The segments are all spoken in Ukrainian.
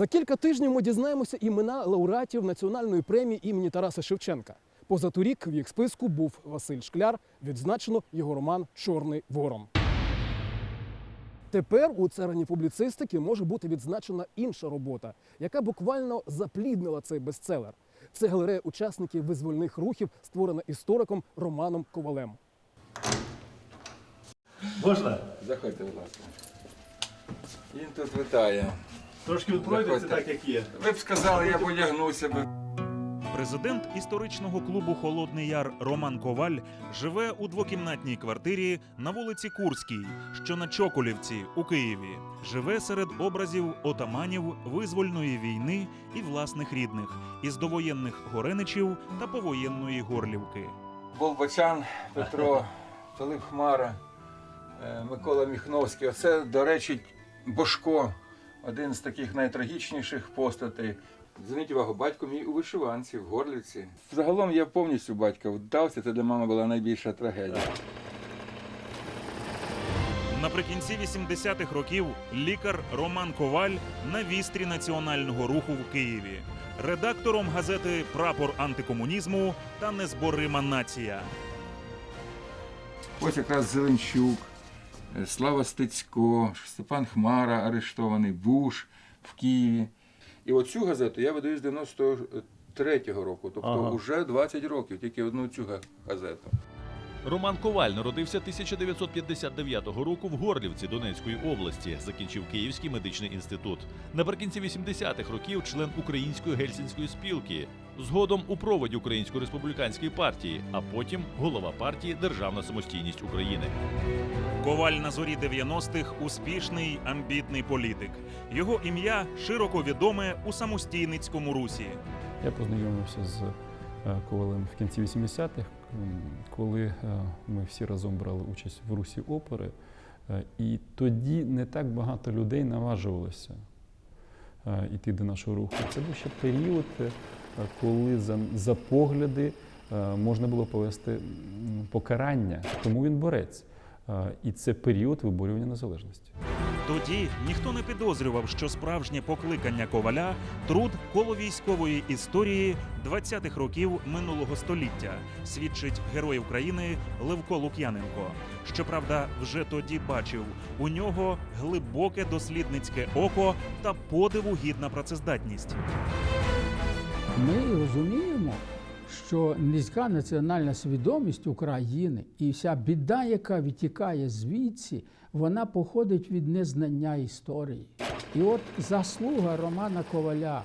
За кілька тижнів ми дізнаємося імена лауреатів національної премії імені Тараса Шевченка. Позаторік в їх списку був Василь Шкляр. Відзначено його роман Чорний ворон. Тепер у царині публіцистики може бути відзначена інша робота, яка буквально запліднила цей бестселер. Це галерея учасників визвольних рухів, створена істориком Романом Ковалем. Можна? Заходьте, будь ласка. Він тут вітає. Трошки от так, як є. Ви б сказали, я б одягнувся би. Президент історичного клубу Холодний Яр Роман Коваль живе у двокімнатній квартирі на вулиці Курській, що на Чоколівці у Києві. Живе серед образів отаманів визвольної війни і власних рідних, із довоєнних гореничів та повоєнної горлівки. Болбочан, Петро, Пилип Хмара, е, Микола Міхновський. Оце, до речі, Бошко, один з таких найтрагічніших постатей. Зверніть увагу, батько мій у вишиванці, в Горлівці. Загалом я повністю батька вдався, це для мами була найбільша трагедія. Наприкінці 80-х років лікар Роман Коваль на вістрі національного руху в Києві, редактором газети Прапор антикомунізму та Незборима нація. Ось якраз Зеленчук, Слава Стецько, Степан Хмара арештований, Буш в Києві. І оцю газету я видаю з 93-го року, тобто Ага. вже 20 років, тільки одну цю газету. Роман Коваль народився 1959 року в Горлівці Донецької області. Закінчив Київський медичний інститут. Наприкінці 80-х років член Української гельсінської спілки. Згодом у проводі Української республіканської партії, а потім голова партії Державна самостійність України. Коваль на зорі 90-х – успішний амбітний політик. Його ім'я широко відоме у самостійницькому русі. Я познайомився з е, Ковалем в кінці 80-х, м, коли е, ми всі разом брали участь в русі опери. Е, І тоді не так багато людей наважувалося е, йти до нашого руху. Це був ще період, е, коли за, за погляди е, можна було повести покарання. Тому він борець. Е, І це період виборювання незалежності. Тоді ніхто не підозрював, що справжнє покликання коваля труд коло військової історії 20-х років минулого століття, свідчить герой України Левко Лук'яненко. Щоправда, вже тоді бачив у нього глибоке дослідницьке око та подиву гідна працездатність. Ми розуміємо, що низька національна свідомість України і вся біда, яка відтікає звідси, вона походить від незнання історії. І от заслуга Романа Коваля,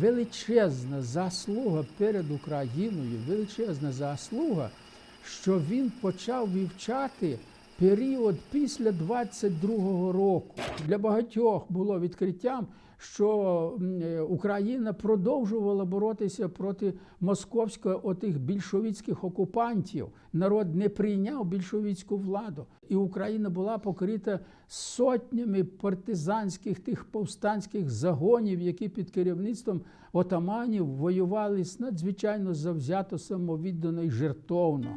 величезна заслуга перед Україною, величезна заслуга, що він почав вивчати період після 22-го року. Для багатьох було відкриттям, що е, Україна продовжувала боротися проти московського отих більшовицьких окупантів. Народ не прийняв більшовицьку владу, і Україна була покрита сотнями партизанських тих повстанських загонів, які під керівництвом отаманів воювали надзвичайно завзято самовіддано і жертовно.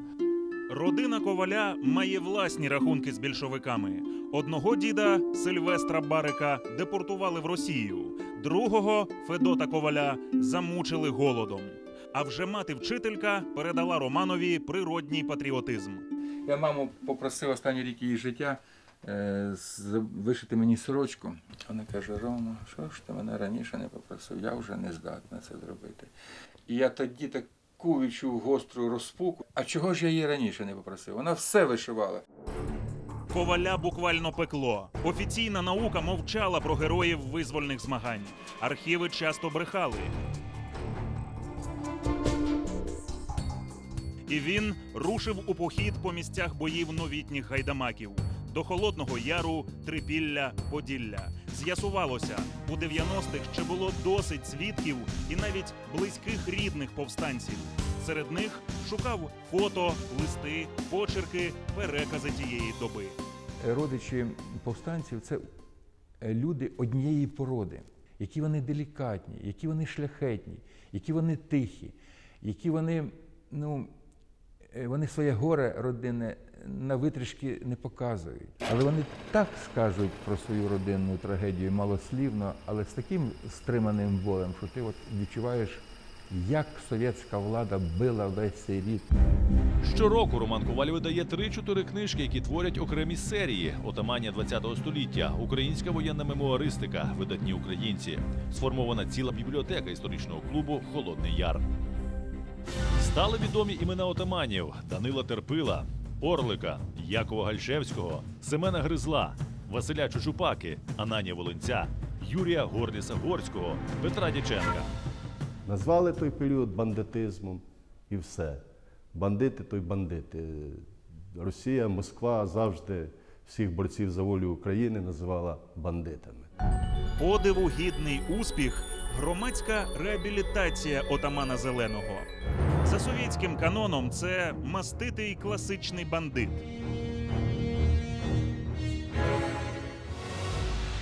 Родина коваля має власні рахунки з більшовиками. Одного діда Сильвестра Барика депортували в Росію, другого Федота Коваля замучили голодом. А вже мати вчителька передала Романові природній патріотизм. Я маму попросив останні рік її життя е, вишити мені сорочку. Вона каже: Рома, що ж ти мене раніше не попросив? Я вже не здатна це зробити. І я тоді таку відчув гостру розпуку. А чого ж я її раніше не попросив? Вона все вишивала. Коваля буквально пекло. Офіційна наука мовчала про героїв визвольних змагань. Архіви часто брехали. І він рушив у похід по місцях боїв новітніх гайдамаків до Холодного Яру, Трипілля, Поділля. З'ясувалося, у 90-х ще було досить свідків і навіть близьких рідних повстанців. Серед них шукав фото, листи, почерки, перекази тієї доби. родичі повстанців це е, люди однієї породи, які вони делікатні, які вони шляхетні, які вони тихі, які вони, ну, е, вони своє горе родинне на витрішки не показують. Але вони так скажуть про свою родинну трагедію малослівно, але з таким стриманим болем, що ти от відчуваєш, як совєтська влада била весь цей рід. Щороку Роман Коваль видає 3-4 книжки, які творять окремі серії отамання ХХ століття, українська воєнна мемуаристика, видатні українці. Сформована ціла бібліотека історичного клубу Холодний Яр. Стали відомі імена отаманів Данила Терпила, Орлика, Якова Гальшевського, Семена Гризла, Василя Чучупаки, Ананія Волинця, Юрія Горліса Горського, Петра Дяченка. Назвали той період бандитизмом і все. Бандити то й бандити. Росія, Москва завжди всіх борців за волю України називала бандитами. Подиву гідний успіх громадська реабілітація отамана Зеленого. Совєтським каноном це маститий класичний бандит.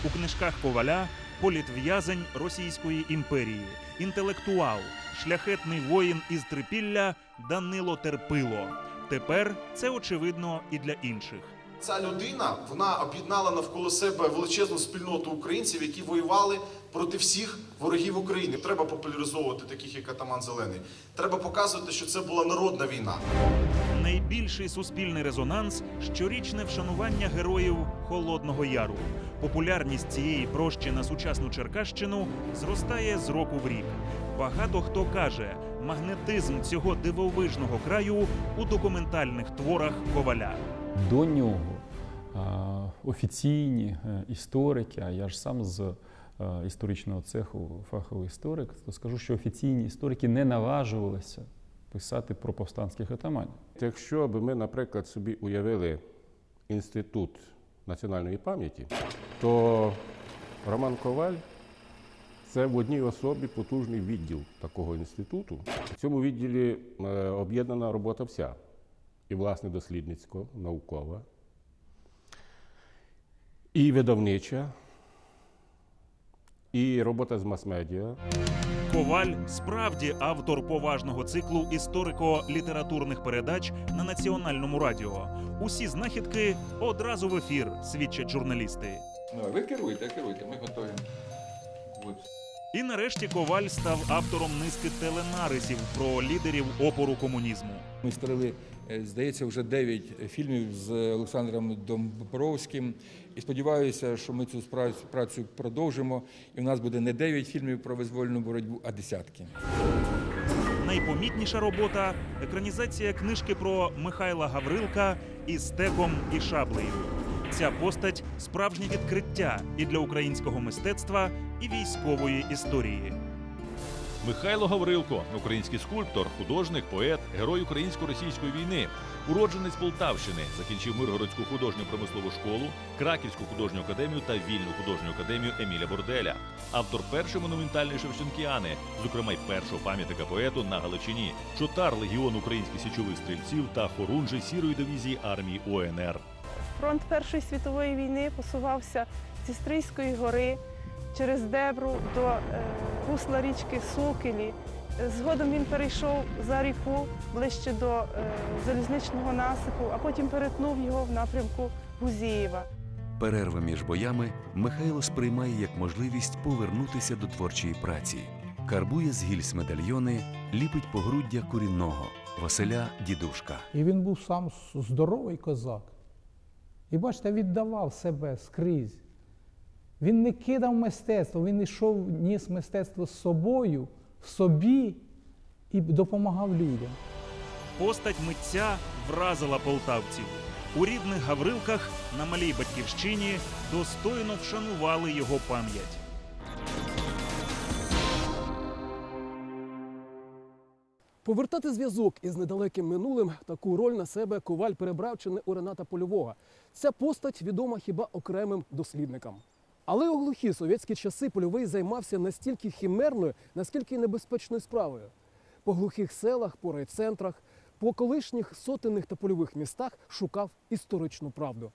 У книжках Коваля політв'язень Російської імперії, інтелектуал, шляхетний воїн із Трипілля Данило Терпило. Тепер це очевидно і для інших. Ця людина вона об'єднала навколо себе величезну спільноту українців, які воювали проти всіх ворогів України. Треба популяризовувати таких, як Атаман Зелений. Треба показувати, що це була народна війна. Найбільший суспільний резонанс щорічне вшанування героїв Холодного Яру. Популярність цієї прощі на сучасну Черкащину зростає з року в рік. Багато хто каже, магнетизм цього дивовижного краю у документальних творах Коваля. До нього офіційні е, історики, а я ж сам з е, історичного цеху фаховий історик, то скажу, що офіційні історики не наважувалися писати про повстанських отаманів. Якщо б ми, наприклад, собі уявили інститут національної пам'яті, то Роман Коваль це в одній особі потужний відділ такого інституту. В цьому відділі е, об'єднана робота вся. І, власне, дослідницька, наукова, і видавнича, і робота з мас-медіа. Коваль справді автор поважного циклу історико-літературних передач на національному радіо. Усі знахідки одразу в ефір, свідчать журналісти. Ну, ви керуйте, керуйте, ми готові. От. І нарешті Коваль став автором низки теленарисів про лідерів опору комунізму. Ми створили, е, здається, вже 9 фільмів з Олександром Домбровським. І сподіваюся, що ми цю працю продовжимо. І в нас буде не 9 фільмів про визвольну боротьбу, а десятки. Найпомітніша робота екранізація книжки про Михайла Гаврилка із стеком і шаблею. Ця постать справжнє відкриття і для українського мистецтва, і військової історії. Михайло Гаврилко, український скульптор, художник, поет, герой українсько-російської війни, уродженець Полтавщини, закінчив Миргородську художню промислову школу, Краківську художню академію та Вільну художню академію Еміля Борделя, автор першої монументальної Шевченкіани, зокрема й першого пам'ятника поету на Галичині, чотар легіон українських січових стрільців та хорунжий сірої дивізії армії ОНР. Фронт Першої світової війни посувався зі Стрийської гори через Дебру до е, русла річки Сокелі. Е, Згодом він перейшов за ріку ближче до е, залізничного насипу, а потім перетнув його в напрямку Гузієва. Перерви між боями Михайло сприймає як можливість повернутися до творчої праці. Карбує з гільз медальйони, ліпить погруддя корінного Василя Дідушка. І він був сам здоровий козак. І бачите, віддавав себе скрізь. Він не кидав мистецтво, він йшов, ніс мистецтво з собою, в собі і допомагав людям. Постать митця вразила полтавців. У рідних Гаврилках на малій батьківщині достойно вшанували його пам'ять. Повертати зв'язок із недалеким минулим таку роль на себе коваль перебрав чи не у Рената Польового. Ця постать відома хіба окремим дослідникам. Але у глухі совєтські часи польовий займався настільки хімерною, наскільки небезпечною справою. По глухих селах, по райцентрах, по колишніх сотенних та польових містах шукав історичну правду.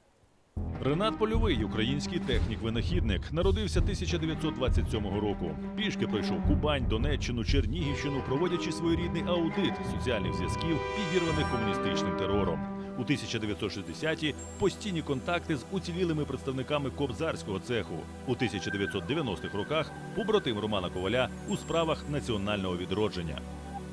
Ренат Польовий, український технік-винахідник, народився 1927 року. Пішки пройшов Кубань, Донеччину, Чернігівщину, проводячи своєрідний аудит соціальних зв'язків, підірваних комуністичним терором. У 1960-ті постійні контакти з уцілілими представниками кобзарського цеху. У 1990-х роках побратим Романа Коваля у справах національного відродження.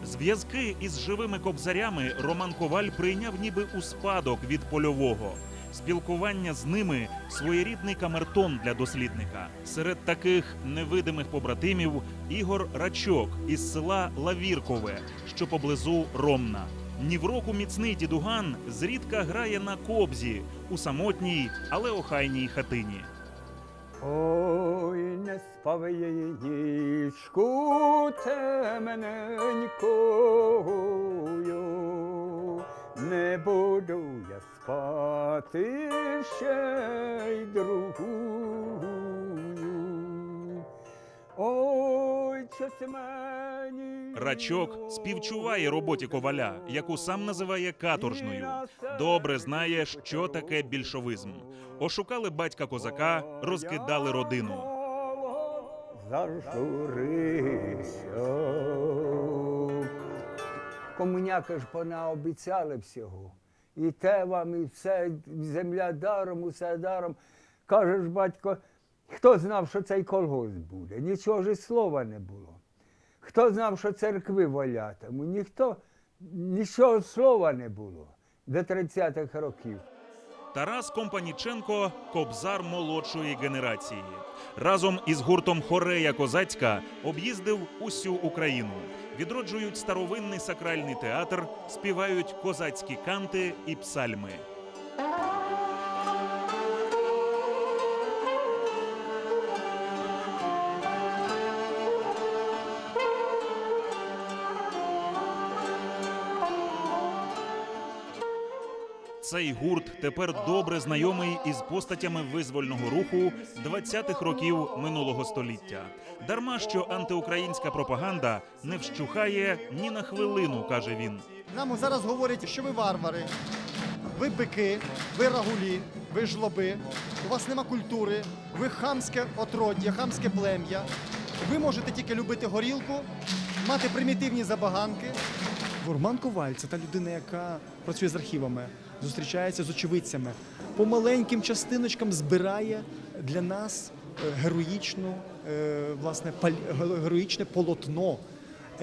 Зв'язки із живими кобзарями Роман Коваль прийняв ніби у спадок від польового. Спілкування з ними своєрідний камертон для дослідника. Серед таких невидимих побратимів Ігор Рачок із села Лавіркове, що поблизу Ромна. Ні в року міцний дідуган зрідка грає на кобзі у самотній, але охайній хатині. Ой, не спав я нічку темненькою, не буду я спати ще й другую. Ой, час мені. Рачок співчуває роботі коваля, яку сам називає каторжною. Добре знає, що таке більшовизм. Ошукали батька козака, розкидали родину. Зажурися. Комуняки ж понаобіцяли всього. І те вам, і все, земля даром, усе даром. Кажеш, батько, хто знав, що цей колгосп буде? Нічого ж слова не було. Хто знав, що церкви валятимуть? Ніхто, нічого слова не було до 30-х років. Тарас Компаніченко кобзар молодшої генерації. Разом із гуртом Хорея Козацька об'їздив усю Україну. Відроджують старовинний сакральний театр, співають козацькі канти і псальми. Цей гурт тепер добре знайомий із постатями визвольного руху 20-х років минулого століття. Дарма що антиукраїнська пропаганда не вщухає ні на хвилину, каже він. Нам зараз говорять, що ви варвари, ви бики, ви рагулі, ви жлоби, у вас нема культури, ви хамське отроддя, хамське плем'я. Ви можете тільки любити горілку, мати примітивні забаганки. Роман Коваль це та людина, яка працює з архівами, зустрічається з очевидцями, по маленьким частиночкам збирає для нас е, героїчну, е, власне, героїчне полотно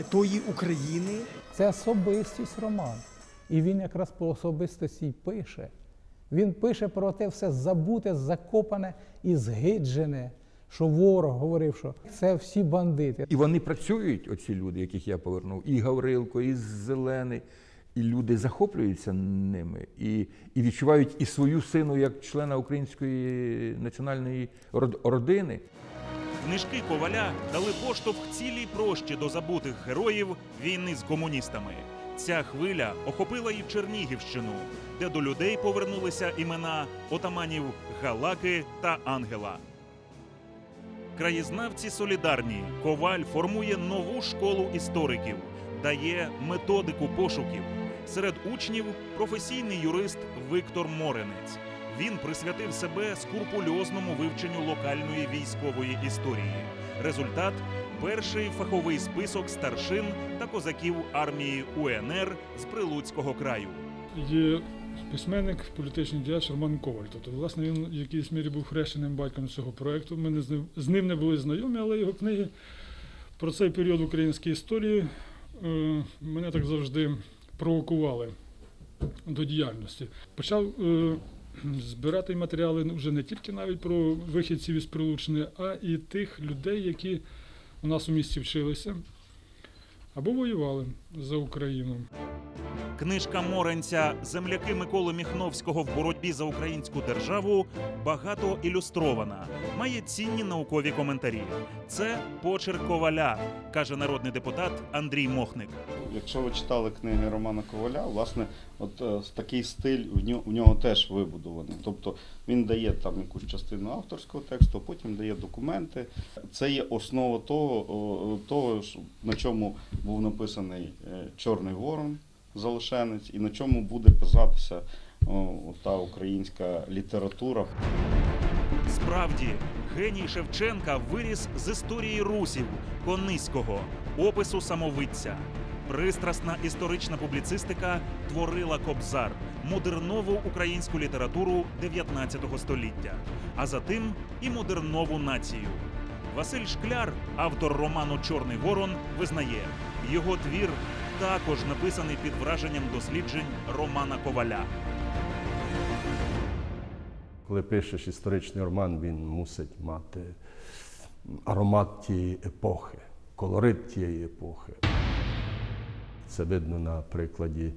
тої України, Це особистість Роман. І він якраз по особистості й пише. Він пише про те все забуте, закопане і згиджене, що ворог говорив, що це всі бандити. І вони працюють, оці люди, яких я повернув, і Гаврилко, і Зелений. І люди захоплюються ними і, і відчувають і свою сину як члена української національної род- родини. Книжки коваля дали поштовх цілій прощі до забутих героїв війни з комуністами. Ця хвиля охопила і Чернігівщину, де до людей повернулися імена отаманів Галаки та Ангела. Краєзнавці солідарні. Коваль формує нову школу істориків, дає методику пошуків. Серед учнів професійний юрист Віктор Моренець. Він присвятив себе скрупульозному вивченню локальної військової історії. Результат перший фаховий список старшин та козаків армії УНР з Прилуцького краю. Є письменник, політичний діяч Роман Коваль. Тобто, власне, він в якійсь мірі був хрещеним батьком цього проєкту. Ми не з ним, з ним не були знайомі, але його книги про цей період в українській історії е, мене так завжди провокували до діяльності. Почав е, збирати матеріали вже не тільки навіть про вихідців із Прилучини, а і тих людей, які у нас у місті вчилися або воювали за Україну. Книжка Моренця Земляки Миколи Міхновського в боротьбі за українську державу багато ілюстрована, має цінні наукові коментарі. Це почерк коваля, каже народний депутат Андрій Мохник. Якщо ви читали книги Романа Коваля, власне, от е, такий стиль в нього, в нього теж вибудований. Тобто він дає там якусь частину авторського тексту, потім дає документи. Це є основа того, о, того на чому був написаний е, Чорний Ворон, Залишенець, і на чому буде писатися та українська література. Справді, геній Шевченка виріс з історії русів Кониського, опису самовидця. Пристрасна історична публіцистика творила Кобзар, модернову українську літературу 19 століття, а за тим і модернову націю. Василь Шкляр, автор роману Чорний Ворон, визнає, його твір також написаний під враженням досліджень Романа Коваля. Коли пишеш історичний роман, він мусить мати аромат тієї епохи, колорит тієї епохи. Це видно на прикладі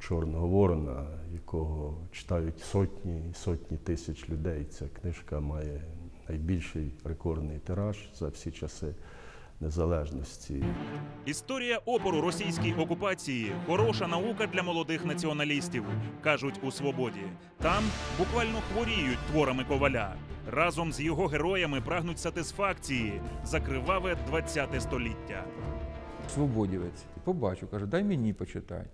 Чорного Ворона, якого читають сотні і сотні тисяч людей. Ця книжка має найбільший рекордний тираж за всі часи незалежності. Історія опору російській окупації хороша наука для молодих націоналістів, кажуть у свободі. Там буквально хворіють творами коваля. Разом з його героями прагнуть сатисфакції за криваве 20 століття. свободівець. Побачив, каже, дай мені почитай.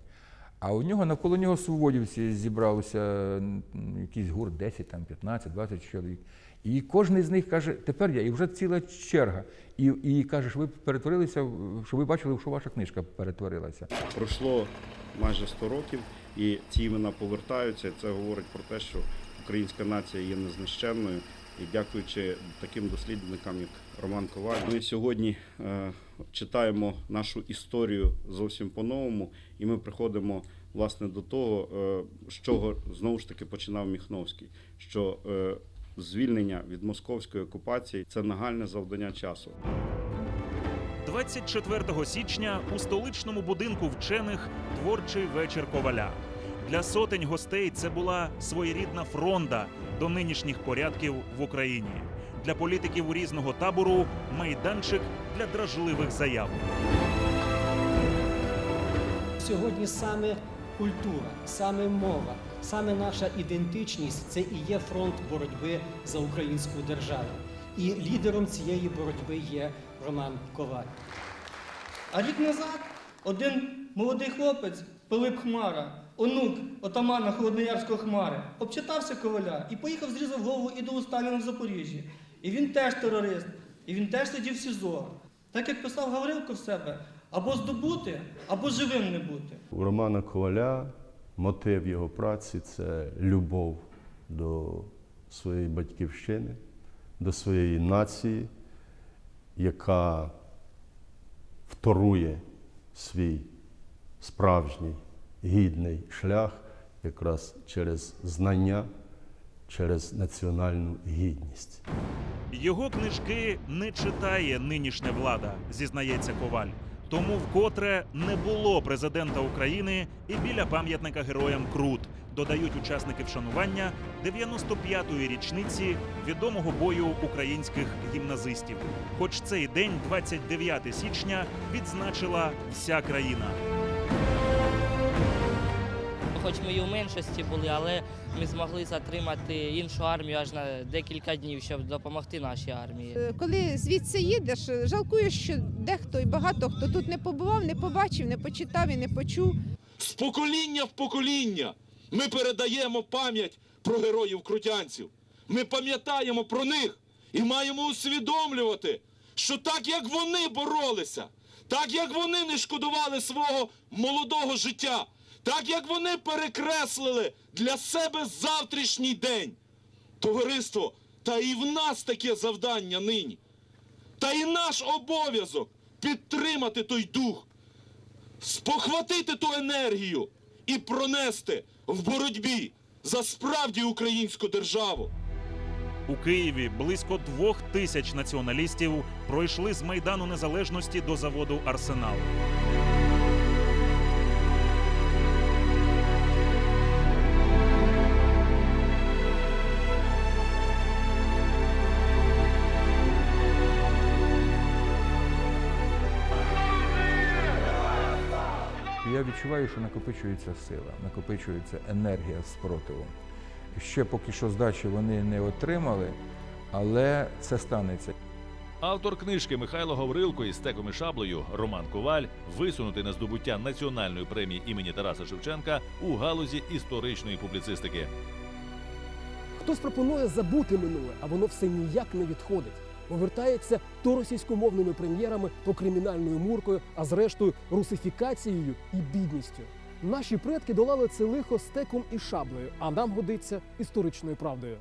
А у нього навколо нього свободівці зібралися м, якийсь гурт 10, там, 15, 20 чоловік. І кожен з них каже, тепер я, і вже ціла черга. І, і каже, що ви перетворилися, що ви бачили, що ваша книжка перетворилася. Пройшло майже 100 років, і ці імена повертаються. Це говорить про те, що українська нація є незнищенною. І дякуючи таким дослідникам, як Роман Коваль, ми сьогодні е, читаємо нашу історію зовсім по-новому, і ми приходимо власне до того, е, з чого знову ж таки починав Міхновський, що е, звільнення від московської окупації це нагальне завдання часу. 24 січня у столичному будинку вчених творчий вечір коваля. Для сотень гостей це була своєрідна фронда до нинішніх порядків в Україні. Для політиків різного табору майданчик для дражливих заяв. Сьогодні саме культура, саме мова, саме наша ідентичність це і є фронт боротьби за українську державу. І лідером цієї боротьби є Роман Коваль. А рік назад один молодий хлопець, Пилип Хмара, онук отамана Холодноярського Хмари, обчитався коваля і поїхав зрізав голову ідолу Сталіна в Запоріжжі. І він теж терорист, і він теж сидів в СІЗО. Так як писав Гаврилко в себе, або здобути, або живим не бути. У Романа Коваля мотив його праці це любов до своєї батьківщини, до своєї нації, яка вторує свій справжній гідний шлях якраз через знання, через національну гідність. Його книжки не читає нинішня влада, зізнається Коваль. Тому вкотре не було президента України і біля пам'ятника героям Крут, додають учасники вшанування 95-ї річниці відомого бою українських гімназистів. Хоч цей день, 29 січня, відзначила вся країна. Хоч ми і у меншості були, але ми змогли затримати іншу армію аж на декілька днів, щоб допомогти нашій армії. Е, Коли звідси їдеш, жалкуєш, що дехто і багато хто тут не побував, не побачив, не почитав і не почув. З покоління в покоління ми передаємо пам'ять про героїв крутянців. Ми пам'ятаємо про них і маємо усвідомлювати, що так як вони боролися, так як вони не шкодували свого молодого життя, так як вони перекреслили для себе завтрашній день. Товариство, та і в нас таке завдання нині. Та і наш обов'язок підтримати той дух, спохватити ту енергію і пронести в боротьбі за справді українську державу. У Києві близько двох тисяч націоналістів пройшли з майдану незалежності до заводу Арсенал. Я відчуваю, що накопичується сила, накопичується енергія спротиву. Ще поки що здачі вони не отримали, але це станеться. Автор книжки Михайло Гаврилко із стеком і шаблею Роман Коваль висунутий на здобуття національної премії імені Тараса Шевченка у галузі історичної публіцистики. Хтось пропонує забути минуле, а воно все ніяк не відходить. Повертається то російськомовними прем'єрами, то кримінальною муркою, а зрештою русифікацією і бідністю. Наші предки долали це лихо стеком і шаблею, а нам годиться історичною правдою.